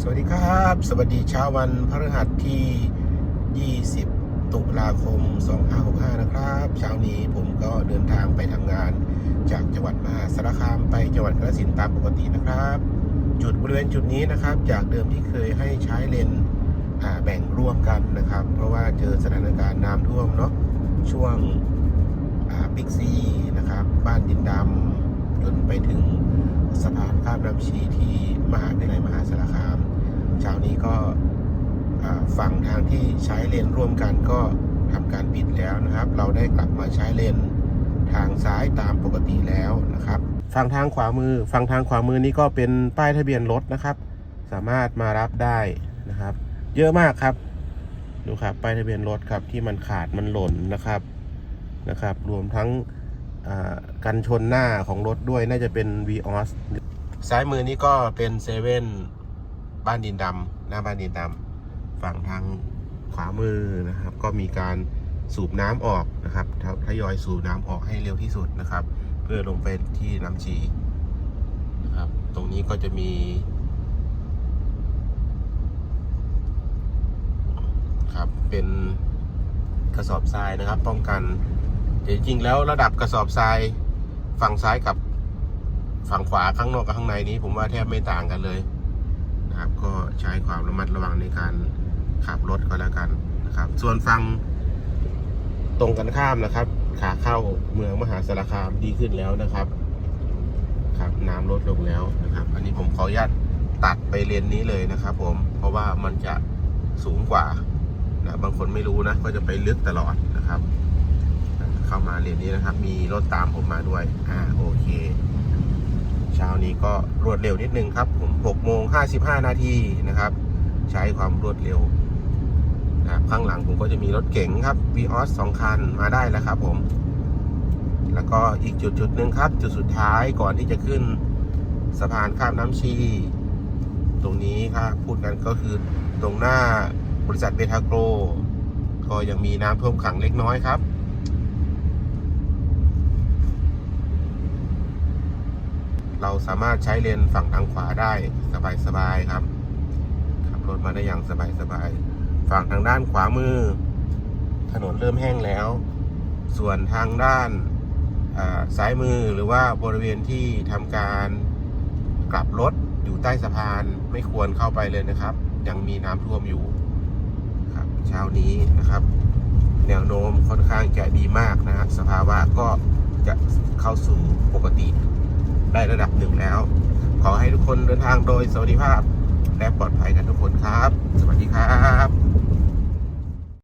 สวัสดีครับ สวัสดีเช้าวันพฤหัสที่ 20 ตุลาคม 2565 นะครับ เช้านี้ผมก็เดินทางไปทำงาน จากจังหวัดมหาสารคามไปจังหวัดกระสินตามปกตินะครับ จุดบริเวณจุดนี้นะครับ จากเดิมที่เคยให้ใช้เลนแบ่งร่วมกันนะครับ เพราะว่าเจอสถานการณ์น้ำท่วมเนาะช่วงบิ๊กซีนะครับ บ้านดินดำจนไปถึง สะพานข้ามน้ำชีที่มหาวิทยาลัยมหาสารคามเช้านี้ก็ฝั่งทางที่ใช้เลนร่วมกันก็ทำการปิดแล้วนะครับ เราได้กลับมาใช้เลนทางซ้ายตามปกติแล้วนะครับ ฝั่งทางขวามือ ฝั่งทางขวามือนี้ก็เป็นป้ายทะเบียนรถนะครับ สามารถมารับได้นะครับ เยอะมากครับ ดูครับป้ายทะเบียนรถครับที่มันขาดมันหล่นนะครับนะครับ รวมทั้ง กันชนหน้าของรถด้วยน่าจะเป็น v ีออสซ้ายมือนี้ก็เป็นเซเว่นบ้านดินดำหน้าบ้านดินดำฝั่งทางขวามือนะครับ ก็มีการสูบน้ำออกนะครับททยอยสูบน้ำออกให้เร็วที่สุดนะครับ เพื่อลงไปที่น้ำชีนะครับ ตรงนี้ก็จะมีครับเป็นกระสอบทรายนะครับ ป้องกัน แต่จริงๆแล้วระดับกระสอบทรายฝั่งซ้ายกับฝั่งขวาข้างนอกกับข้างในนี้ ผมว่าแทบไม่ต่างกันเลยนะครับ ก็ใช้ความระมัดระวังในการขับรถก็แล้วกันนะครับ ส่วนฝั่งตรงกันข้ามนะครับ ขาเข้าเมืองมหาสารคามดีขึ้นแล้วนะครับครับน้ำลดลงแล้วนะครับ อันนี้ผมขออนุญาตตัดไปเลนนี้เลยนะครับผมเพราะว่ามันจะสูงกว่านะบางคนไม่รู้นะก็จะไปลึกตลอดนะครับ เข้ามาเลนนี้นะครับ มีรถตามผมมาด้วย อ่าโอเค เช้านี้ก็รวดเร็วนิดนึงครับ ผม6โมง55 นาทีนะครับ ใช้ความรวดเร็วนะข้างหลังผมก็จะมีรถเก๋งครับ v ีออสสองคันมาได้แล้วครับผม แล้วก็อีกจุดจุดหนึ่งครับ จุดสุดท้ายก่อนที่จะขึ้นสะพานข้ามน้ำชี ตรงนี้ครับพูดกันก็คือตรงหน้าบริษัทเบทาโกรก็ยังมีน้ำท่วมขังเล็กน้อยครับ เราสามารถใช้เลนฝั่งทางขวาได้สบายๆครับ ขับรถมาได้อย่างสบายๆฝั่งทางด้านขวามือ ถนนเริ่มแห้งแล้ว ส่วนทางด้านอ่าซ้ายมือหรือว่าบริเวณที่ทำการกลับรถอยู่ใต้สะพานไม่ควรเข้าไปเลยนะครับ ยังมีน้ำท่วมอยู่ครับเช้านี้นะครับ แนวโน้มค่อนข้างจะดีมากนะฮะสภาวะก็จะเข้าสู่ปกติ ได้ระดับหนึ่งแล้ว ขอให้ทุกคนเดินทางโดยสวัสดิภาพและปลอดภัยกันทุกคนครับ สวัสดีครับ